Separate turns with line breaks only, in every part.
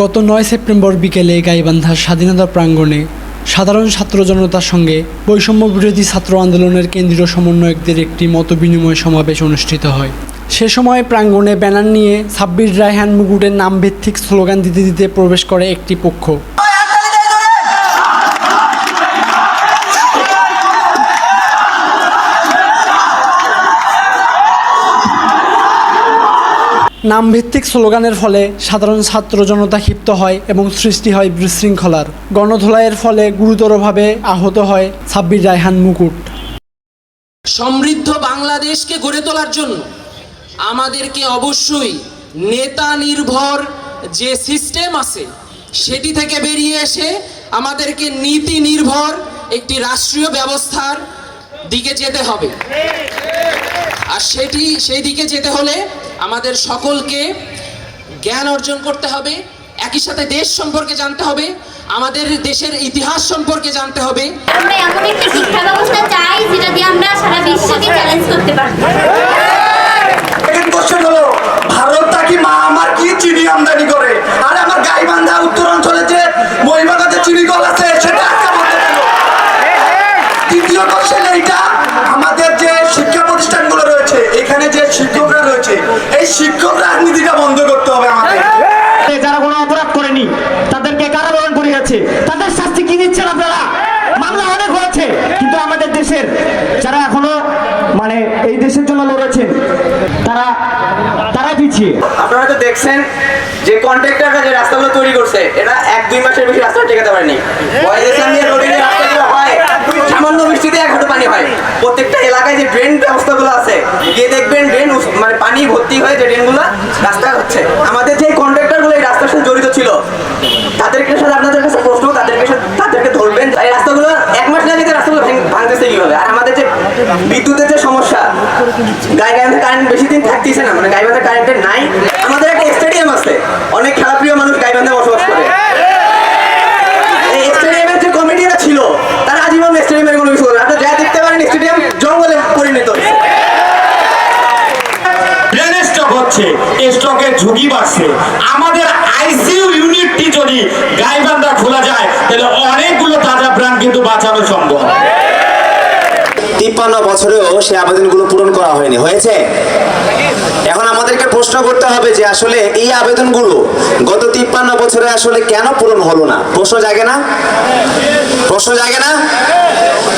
গত নয় সেপ্টেম্বর বিকেলে গাইবান্ধার স্বাধীনতা প্রাঙ্গণে সাধারণ ছাত্র জনতার সঙ্গে বৈষম্য বিরোধী ছাত্র আন্দোলনের কেন্দ্রীয় সমন্বয়কদের একটি মতবিনিময় সমাবেশ অনুষ্ঠিত হয়। সে সময় প্রাঙ্গণে ব্যানার নিয়ে সাব্বির রায়হান মুকুটের নামভিত্তিক স্লোগান দিতে দিতে প্রবেশ করে একটি পক্ষ। নামভিত্তিক স্লোগানের ফলে সাধারণ ছাত্র জনতা ক্ষিপ্ত হয় এবং সৃষ্টি হয় বিশৃঙ্খলার। গণধোলাইয়ের ফলে গুরুতরভাবে আহত হয় সাব্বির রায়হান মুকুট।
সমৃদ্ধ বাংলাদেশকে গড়ে তোলার জন্য আমাদেরকে অবশ্যই নেতা নির্ভর যে সিস্টেম আছে, সেটি থেকে বেরিয়ে এসে আমাদেরকে নীতি নির্ভর একটি রাষ্ট্রীয় ব্যবস্থার দিকে যেতে হবে। আর সেটি, সেই দিকে যেতে হলে আমাদের সকলকে জ্ঞান অর্জন করতে হবে একই সাথে দেশ সম্পর্কে জানতে হবে আমাদের দেশের ইতিহাস সম্পর্কে জানতে হবে।
আমরা এমন একটা শিক্ষা ব্যবস্থা চাই যেটা দিয়ে আমরা সারা বিশ্বকে চ্যালেঞ্জ করতে পারব।
সেকেন্ড কোশ্চেন হলো ভারতটা কি মা আমার কি চিনি আমদানি করে? আর আমার গাইবান্ধা উত্তরাঞ্চলে যে মহিমাগাতে চিনি কল আছে সেটা আজকে ছিল দ্বিতীয় কোশ্চেন এইটা এই শিক্ষক রাজনীতিটা বন্ধ করতে হবে আমাদের।
যারা কোনো অপরাধ করেনি তাদেরকে কারাবরণ করিয়েছে তাদের শাস্তি কি দিচ্ছেন আপনারা? মামলা অনেক হয়েছে কিন্তু আমাদের দেশের যারা এখনও মানে এই দেশের জন্য লড়েছেন তারা তারা পিছিয়ে।
আপনারা তো দেখছেন যে কন্ট্রাক্টররা যে রাস্তাগুলো তৈরি করছে এটা এক দুই মাসের বেশি রাস্তা টেকাতে পারেনি। বয়দেশন দিয়ে রোডে যে রাস্তাগুলো হয় সামান্য বৃষ্টিতে এক হাঁটু পানি হয় প্রত্যেকটা এলাকায় যে ড্রেন ব্যবস্থাগুলো আছে গিয়ে দেখবেন ড্রেন মানে পানি ভর্তি হয়ে যে ড্রেনগুলো হচ্ছে আমাদের যে কন্ট্রাক্টরগুলো এই রাস্তার সাথে জড়িত ছিল, তাদেরকে সাথে আপনাদের কাছে প্রশ্ন, তাদেরকে তাদেরকে ধরবেন। এই রাস্তাগুলো এক মাস না যেতে রাস্তাগুলো ভেঙ- ভাঙতেছে কীভাবে? আর আমাদের যে বিদ্যুতের যে সমস্যা, গায়ে গায়ে কারেন্ট বেশি দিন থাকতেছে না মানে গায়ে কারেন্টের নাই আমাদের একটা স্টেডিয়াম আছে অনেক খেলাপ্রিয় মানুষ গাইবান্ধা বসবাস করে এই স্টেডিয়ামের যে কমিটিরা ছিল তারা আজীবন স্টেডিয়ামের কোনো কিছু করে না। আপনি যা দেখতে পারেন স্টেডিয়াম জঙ্গলে পরিণত হয়েছে
ব্রেন স্ট্রোক হচ্ছে ঝুঁকি বাড়ছে। আমাদের আইসিইউ ইউনিটটি যদি গাইবান্ধা খোলা যায়, তাহলে অনেকগুলো তাজা প্রাণ কিন্তু বাঁচানো সম্ভব।
তিপ্পান্ন বছরেও সে আবেদনগুলো পূরণ করা হয়নি। হয়েছে? এখন আমাদেরকে প্রশ্ন করতে হবে যে আসলে এই আবেদনগুলো গত তিপ্পান্ন বছরে আসলে কেন পূরণ হলো না? প্রশ্ন জাগে না? প্রশ্ন জাগে না?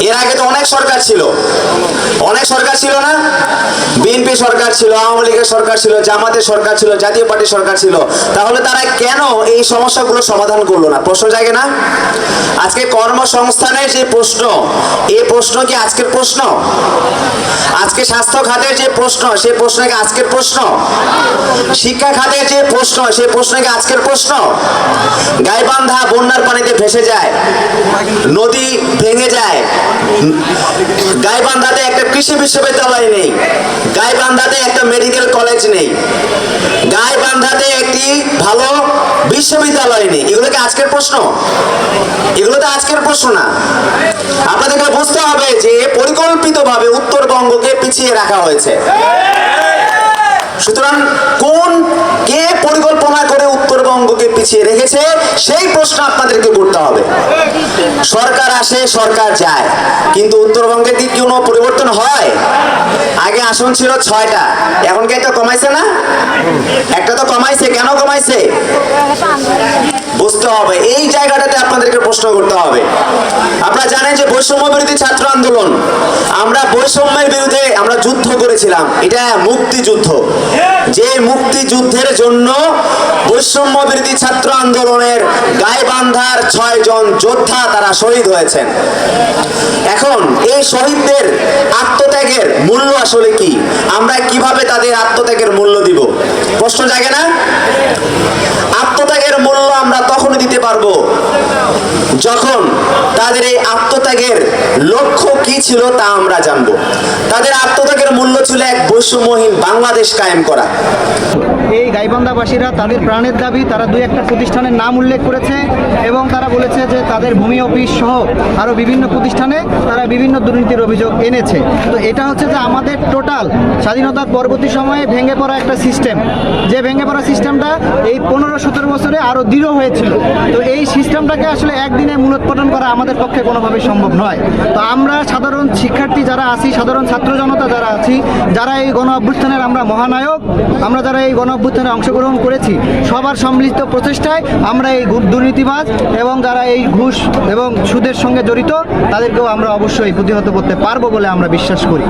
এর আগে তো অনেক সরকার ছিল। অনেক সরকার ছিল না? বিএনপি সরকার ছিল, আওয়ামী লীগের সরকার ছিল, জামাতের সরকার ছিল, জাতীয় পার্টির সরকার ছিল, তাহলে তারা কেন এই সমস্যাগুলো সমাধান করল না? প্রশ্ন জাগে না? আজকে কর্মসংস্থানের যে প্রশ্ন এই প্রশ্ন কি আজকের প্রশ্ন? আজকে স্বাস্থ্য খাতের যে প্রশ্ন, সে প্রশ্ন কি আজকের প্রশ্ন? শিক্ষা খাতের যে প্রশ্ন, সে প্রশ্ন কি আজকের প্রশ্ন? গাইবান্ধা বন্যার পানিতে ভেসে যায়, নদী ভেঙে যায়, গাইবান্ধাতে একটা কৃষি বিশ্ববিদ্যালয় নেই গাইবান্ধাতে একটা মেডিকেল কলেজ নেই। গাইবান্ধাতে একটি ভালো বিশ্ববিদ্যালয় নেই। এগুলো কি আজকের প্রশ্ন? এগুলো তো আজকের প্রশ্ন না। আপনাদেরকে বুঝতে হবে যে পরিকল্পিতভাবে উত্তরবঙ্গকে পিছিয়ে রাখা হয়েছে। সুতরাং কোন কে পরিকল্পনা করে উত্তরবঙ্গকে পিছিয়ে রেখেছে, সেই প্রশ্ন আপনাদেরকে করতে হবে। সরকার আসে, সরকার যায়, কিন্তু উত্তরবঙ্গে কি কোনো পরিবর্তন হয়? আগে আসন ছিল ছয়টা, এখন কি একটা কমাইছে না? একটা তো কমাইছে, কেন কমাইছে? বুঝতে হবে, এই জায়গাটাতে আপনাদেরকে প্রশ্ন করতে হবে। আপনারা জানেন যে বৈষম্য বিরোধী ছাত্র আন্দোলন, আমরা বৈষম্যের বিরুদ্ধে আমরা যুদ্ধ করেছিলাম। এটা মুক্তিযুদ্ধ। যে মুক্তিযুদ্ধের জন্য বৈষম্য বিরোধী ছাত্র আন্দোলনের গাইবান্ধার ছয় জন যোদ্ধা তারা শহীদ হয়েছেন। এখন এই শহীদদের আত্মত্যাগের মূল্য আসলে কি? আমরা কীভাবে তাদের আত্মত্যাগের মূল্য দিব? প্রশ্ন জাগে না? আত্মত্যাগের মূল্য আমরা তখন দিতে পারব যখন তাদের এই আত্মত্যাগের লক্ষ্য কি ছিল তা আমরা জানব। তাদের আত্মত্যাগের মূল্য ছিল এক বৈষম্যহীন বাংলাদেশ কায়েম করা।
এই গাইবান্ধাবাসীরা তাদের প্রাণের দাবি, তারা দুই একটা প্রতিষ্ঠানের নাম উল্লেখ করেছে এবং তারা বলেছে যে তাদের ভূমি অফিস সহ আরও বিভিন্ন প্রতিষ্ঠানে তারা বিভিন্ন দুর্নীতির অভিযোগ এনেছে। তো এটা হচ্ছে যে আমাদের টোটাল স্বাধীনতার পরবর্তী সময়ে ভেঙে পড়া একটা সিস্টেম। যে ভেঙে পড়া সিস্টেমটা এই পনেরো সতেরো বছরে আরও দৃঢ় হয়েছিল। তো এই সিস্টেমটাকে আসলে একদিনে মূলোৎপাটন করা আমাদের পক্ষে কোনোভাবেই সম্ভব নয়। তো আমরা সাধারণ শিক্ষার্থী যারা আছি, সাধারণ ছাত্র জনতা যারা আছি যারা এই গণ অভ্যুত্থানের আমরা মহানায়ক, আমরা যারা এই গণ অভ্যুত্থানে অংশগ্রহণ করেছি, সবার সম্মিলিত প্রচেষ্টায় আমরা এই দুর্নীতিবাজ এবং যারা এই ঘুষ এবং সুদের সঙ্গে জড়িত, তাদেরকেও আমরা অবশ্যই প্রতিহত করতে পারব বলে আমরা বিশ্বাস করি।